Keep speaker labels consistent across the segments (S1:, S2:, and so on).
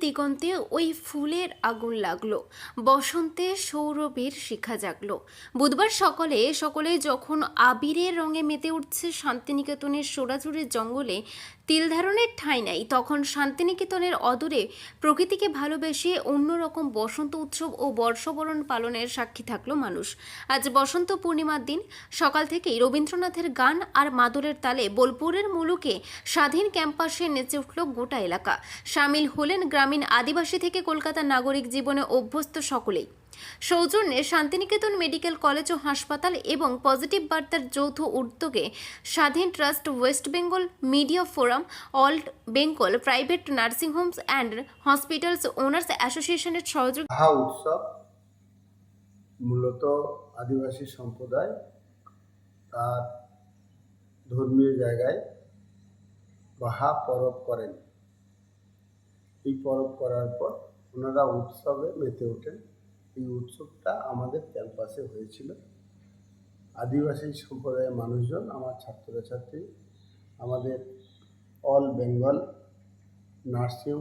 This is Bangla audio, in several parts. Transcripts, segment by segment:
S1: দিগন্তে ওই ফুলের আগুন লাগল। বসন্তে সৌরভের শিখা জাগলো। বুধবার সকালে, সকলে যখন আবিরের রঙে মেতে উঠছে শান্তিনিকেতনের সোরাচুরের জঙ্গলে তিল ধারণের ঠাঁই নাই। তখন শান্তিনিকেতনের অদূরে প্রকৃতিকে ভালোবেসে অন্যরকম বসন্ত উৎসব ও বর্ষবরণ পালনের সাক্ষী থাকল মানুষ। আজ বসন্ত পূর্ণিমার দিন, সকাল থেকেই রবীন্দ্রনাথের গান আর মাদুরের তালে বোলপুরের মুলুকে স্বাধীন ক্যাম্পাসে নেচে উঠল গোটা এলাকা। সামিল হলেন গ্রামীণ আদিবাসী থেকে কলকাতা নাগরিক জীবনে অভ্যস্ত সকলেই। সৌজন্যে শান্তিনিকেতন মেডিকেল কলেজ ও হাসপাতাল এবং পজিটিভ বার্তার যৌথ উদ্যোগে স্বাধীন trust West Bengal media forum all Bengal private nursing homes and hospitals owners অ্যাসোসিয়েশনের সহযোগ
S2: উৎসব, মূলত আদিবাসী সম্প্রদায় তার ধর্মীয় জায়গায় বাহা পরব করেন। এই পরব করার পর ওনারা উৎসবে মেতে ওঠেন। এই উৎসবটা আমাদের ক্যাম্পাসে হয়েছিল। আদিবাসী সম্প্রদায়ের মানুষজন, আমার ছাত্রছাত্রী, আমাদের all Bengal nursing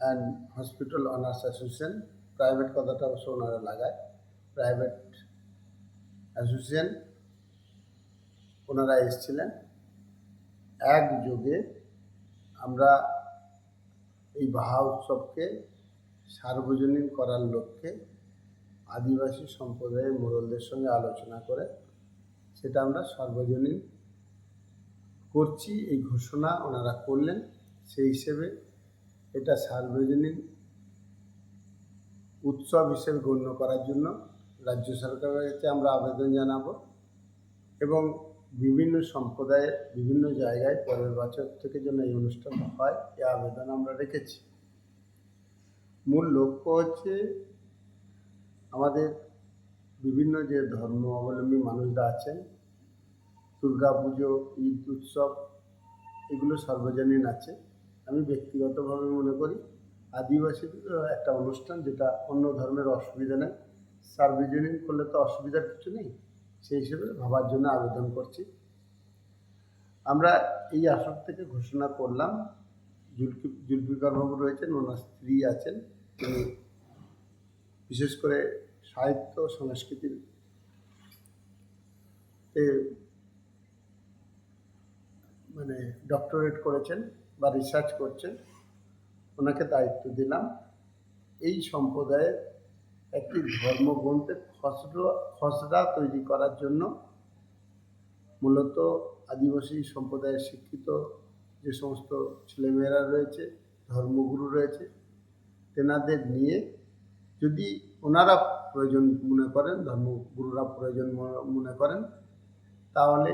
S2: and hospital owners association, private কথাটা অবশ্য ওনারা লাগায়। প্রাইভেট অ্যাসোসিয়েশন, ওনারা এসেছিলেন। একযোগে আমরা এই বাহা উৎসবকে সার্বজনীন করার লক্ষ্যে আদিবাসী সম্প্রদায়ের মোড়লদের সঙ্গে আলোচনা করে সেটা আমরা সার্বজনীন করছি, এই ঘোষণা ওনারা করলেন। সেই হিসেবে এটা সার্বজনীন উৎসব হিসেবে গণ্য করার জন্য রাজ্য সরকারের কাছে আমরা আবেদন জানাব এবং বিভিন্ন সম্প্রদায়ের বিভিন্ন জায়গায় পরের বছর থেকে যেন এই অনুষ্ঠান হয় এই আবেদন আমরা রেখেছি। মূল লক্ষ্য হচ্ছে আমাদের বিভিন্ন যে ধর্ম অবলম্বী মানুষরা আছেন, দুর্গা পুজো, ঈদ উৎসব, এগুলো সর্বজনীন আছে। আমি ব্যক্তিগতভাবে মনে করি আদিবাসীদেরও একটা অনুষ্ঠান যেটা অন্য ধর্মের অসুবিধা নেই, সার্বজনীন করলে তো অসুবিধার কিছু নেই, সেই হিসেবে ভাবার জন্য আবেদন করছি। আমরা এই আসর থেকে ঘোষণা করলাম জুলফি জুলফিকার বাবু রয়েছেন, ওনার স্ত্রী আছেন। বিশেষ করে সাহিত্য, সংস্কৃতির মানে ডক্টরেট করেছেন বা রিসার্চ করছেন, ওনাকে দায়িত্ব দিলাম। এই সম্প্রদায়ের একটি ধর্মগ্রন্থের খসড়া খসড়া তৈরি করার জন্য মূলত আদিবাসী সম্প্রদায়ের শিক্ষিত যে সমস্ত ছেলেমেয়েরা রয়েছে, ধর্মগুরু রয়েছে তেনাদের নিয়ে যদি ওনারা প্রয়োজন মনে করেন, ধর্মগুরুরা প্রয়োজন মনে করেন, তাহলে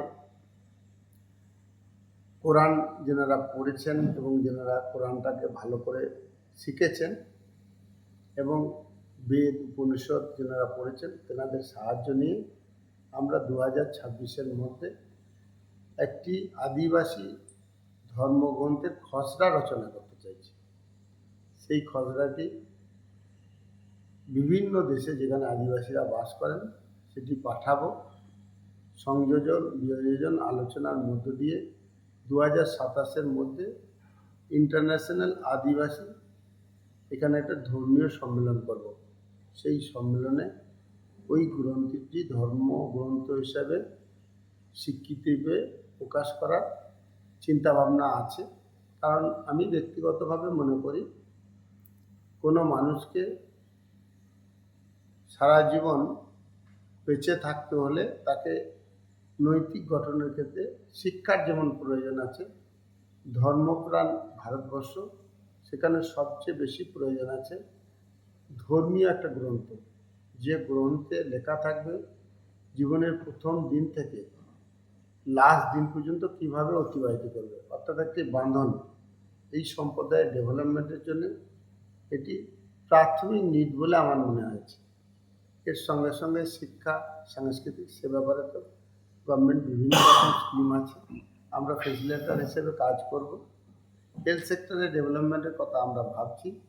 S2: কোরআন যেনারা পড়েছেন এবং যেনারা কোরআনটাকে ভালো করে শিখেছেন এবং বেদ, উপনিষদ যেনারা পড়েছেন, তেনাদের সাহায্য নিয়ে আমরা দু হাজার ছাব্বিশের মধ্যে একটি আদিবাসী ধর্মগ্রন্থের খসড়া রচনা করতে চাইছি। সেই খসড়াটি বিভিন্ন দেশে যেখানে আদিবাসীরা বাস করেন, সেটি পাঠাবো। সংযোজন, বিয়োজন আলোচনার মধ্য দিয়ে দু হাজার সাতাশের মধ্যে ইন্টারন্যাশনাল আদিবাসী, এখানে একটা ধর্মীয় সম্মেলন করব। সেই সম্মেলনে ওই গ্রন্থটি ধর্ম গ্রন্থ হিসাবে স্বীকৃতি পেয়ে প্রকাশ করার চিন্তাভাবনা আছে। কারণ আমি ব্যক্তিগতভাবে মনে করি কোনো মানুষকে সারা জীবন বেঁচে থাকতে হলে তাকে নৈতিক গঠনের ক্ষেত্রে শিক্ষার যেমন প্রয়োজন আছে, ধর্মপ্রাণ ভারতবর্ষ সেখানে সবচেয়ে বেশি প্রয়োজন আছে। ধর্মীয় একটা গ্রন্থ, যে গ্রন্থে লেখা থাকবে জীবনের প্রথম দিন থেকে লাস্ট দিন পর্যন্ত কীভাবে অতিবাহিত করবে, অর্থাৎ একটি বাঁধন। এই সম্প্রদায়ের ডেভেলপমেন্টের জন্য এটি প্রাথমিক নিড বলে আমার মনে হয়েছে। এর সঙ্গে সঙ্গে শিক্ষা, সাংস্কৃতিক সে ব্যাপারে তো গভর্নমেন্ট বিভিন্ন রকম স্কিম আছে। আমরা ফেসিলেটার হিসেবে কাজ করব। হেলথ সেক্টরের ডেভেলপমেন্টের কথা আমরা ভাবছি।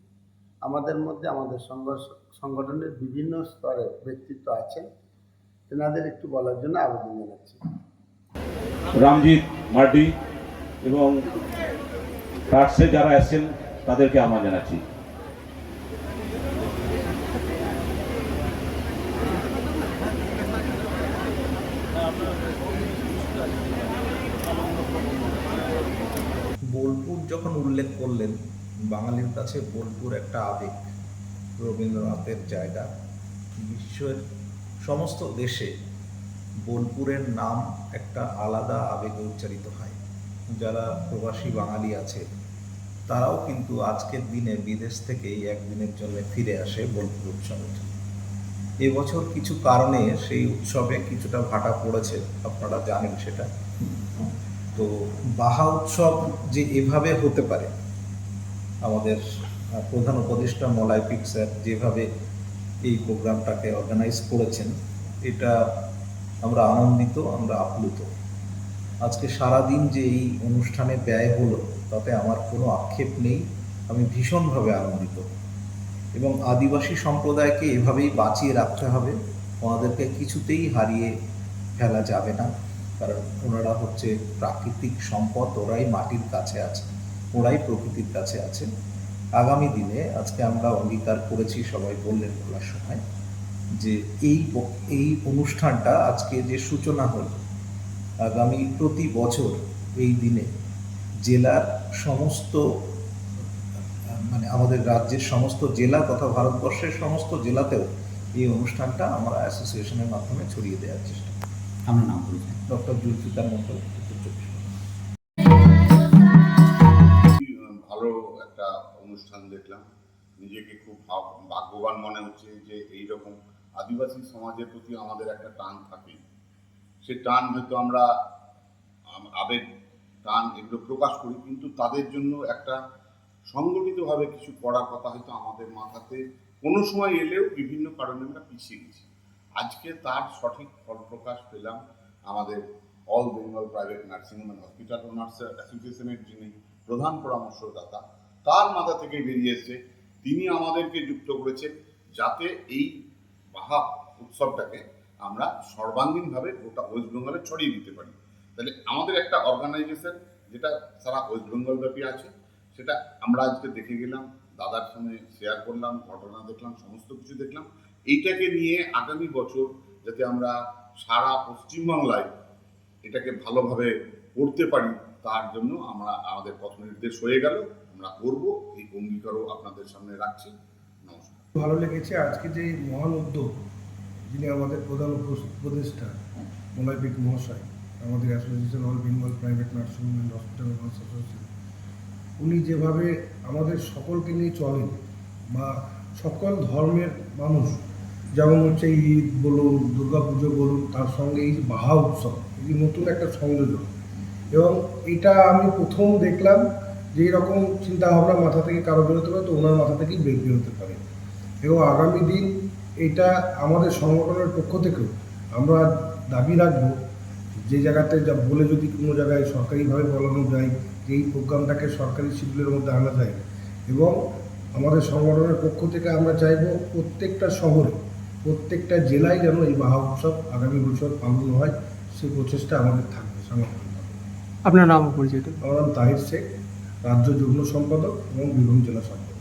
S2: আমাদের মধ্যে আমাদের সংগঠন- সংগঠনের বিভিন্ন স্তরে ব্যক্তিত্ব আছেন তেনাদের একটু বলার জন্য আবেদন জানাচ্ছি।
S3: রামজিৎ মার্ডি এবং কার্ডসে যারা এসেছেন তাদেরকে আমার জানাচ্ছি।
S4: বোলপুর যখন উল্লেখ করলেন, বাঙালির কাছে বোলপুর একটা আবেগ, রবীন্দ্রনাথের জায়গা। বিশ্বের সমস্ত দেশে বোলপুরের নাম একটা আলাদা আবেগে উচ্চারিত হয়। যারা প্রবাসী বাঙালি আছে, তারাও কিন্তু আজকের দিনে বিদেশ থেকে এই একদিনের জন্য ফিরে আসে বোলপুর উৎসবের জন্য। এবছর কিছু কারণে সেই উৎসবে কিছুটা ভাটা পড়েছে, আপনারা জানেন সেটা। তো বাহা উৎসব যে এভাবে হতে পারে, আমাদের প্রধান উপদেষ্টা মলাই পিক স্যার যেভাবে এই প্রোগ্রামটাকে অর্গানাইজ করেছেন, এটা আমরা আনন্দিত, আমরা আপ্লুত। আজকে সারাদিন যে এই অনুষ্ঠানে ব্যয় হলো, তাতে আমার কোনো আক্ষেপ নেই, আমি ভীষণভাবে আনন্দিত। এবং আদিবাসী সম্প্রদায়কে এভাবেই বাঁচিয়ে রাখতে হবে। ওনাদেরকে কিছুতেই হারিয়ে ফেলা যাবে না। কারণ ওনারা হচ্ছে প্রাকৃতিক সম্পদ, ওরাই মাটির কাছে আছে, ওরাই প্রকৃতির কাছে আছে। আগামী দিনে আজকে আমরা অঙ্গীকার করেছি, সবাই বললেন বলার সময়, যে এই এই অনুষ্ঠানটা আজকে যে সূচনা হলো, আগামী প্রতি বছর এই দিনে জেলার সমস্ত মানে আমাদের রাজ্যের সমস্ত জেলা তথা ভারতবর্ষের সমস্ত জেলাতেও এই অনুষ্ঠানটা আমরা অ্যাসোসিয়েশনের মাধ্যমে ছড়িয়ে দেওয়ার চেষ্টা।
S5: আপনার নাম পরিচয়
S4: ডক্টর জুলফিকার।
S6: খুবই ভালো একটা অনুষ্ঠান দেখলাম নিজেকে খুব ভাগ্যবান মনে হচ্ছে যে এই রকম আদিবাসী সমাজের প্রতি আমাদের একটা টান থাকে সে টান হয়তো আমরা আবেগ টান এগুলো প্রকাশ করি কিন্তু তাদের জন্য একটা সংগঠিতভাবে কিছু করার কথা হয়তো আমাদের মাথাতে কোনো সময় এলেও বিভিন্ন কারণে আমরা পিছিয়ে গেছি। আজকে তার সঠিক ফল প্রকাশ পেলাম আমাদের all Bengal private nursing home hospital owners অ্যাসোসিয়েশনের যিনি প্রধান পরামর্শদাতা, তার মাথা থেকে বেরিয়েছে তিনি আমাদেরকে যুক্ত করেছেন যাতে এই বাহা উৎসবটাকে আমরা সর্বাঙ্গীনভাবে গোটা ওয়েস্ট বেঙ্গলে ছড়িয়ে দিতে পারি। তাহলে আমাদের একটা অর্গানাইজেশন যেটা সারা ওয়েস্ট বেঙ্গল ব্যাপী আছে সেটা আমরা আজকে দেখে গেলাম, দাদার সঙ্গে শেয়ার করলাম, ঘটনা দেখলাম, সমস্ত কিছু দেখলাম। এইটাকে নিয়ে আগামী বছর যাতে আমরা সারা পশ্চিমবাংলায় এটাকে ভালোভাবে করতে পারি, তার জন্য আমরা আমাদের পথ নির্দেশ হয়ে গেল। আমরা করব, এই অঙ্গীকারও আপনাদের সামনে রাখছি। নমস্কার।
S7: ভালো লেগেছে আজকে যে মহান উদ্যোগ, যিনি আমাদের প্রধান উপ- উপদেষ্টা, মোলাইপিক মহাশয়, আমাদের association all Bengal private nursing hospital association উনি যেভাবে আমাদের সকলকে নিয়ে চলেন, বা সকল ধর্মের মানুষ, যেমন হচ্ছে ঈদ বলুন দুর্গা পুজো বলুন, তার সঙ্গে এই বাহা উৎসব এই নতুন একটা সংযোজন। এবং এটা আমি প্রথম দেখলাম যে এরকম চিন্তা ভাবনা মাথা থেকে কারও বেরোতে পারে, তো ওনার মাথা থেকেই বের বেরোতে পারে। এবং আগামী দিন এটা আমাদের সংগঠনের পক্ষ থেকেও আমরা দাবি রাখব যে জায়গাতে যা বলে যদি কোনো জায়গায় সরকারিভাবে বলানো যায় যে এই প্রোগ্রামটাকে সরকারি শিডিউলের মধ্যে আনা যায় এবং আমাদের সংগঠনের পক্ষ থেকে আমরা চাইব প্রত্যেকটা শহরে প্রত্যেকটা জেলায় যেন এই বাহা উৎসব আগামী বছর পালন হয় সেই প্রচেষ্টা আমাদের থাকবে
S8: আপনার নাম পরিচিত
S7: আমার নাম তাহির শেখ রাজ্য যুগ্ম সম্পাদক এবং বীরভূম জেলা সম্পাদক।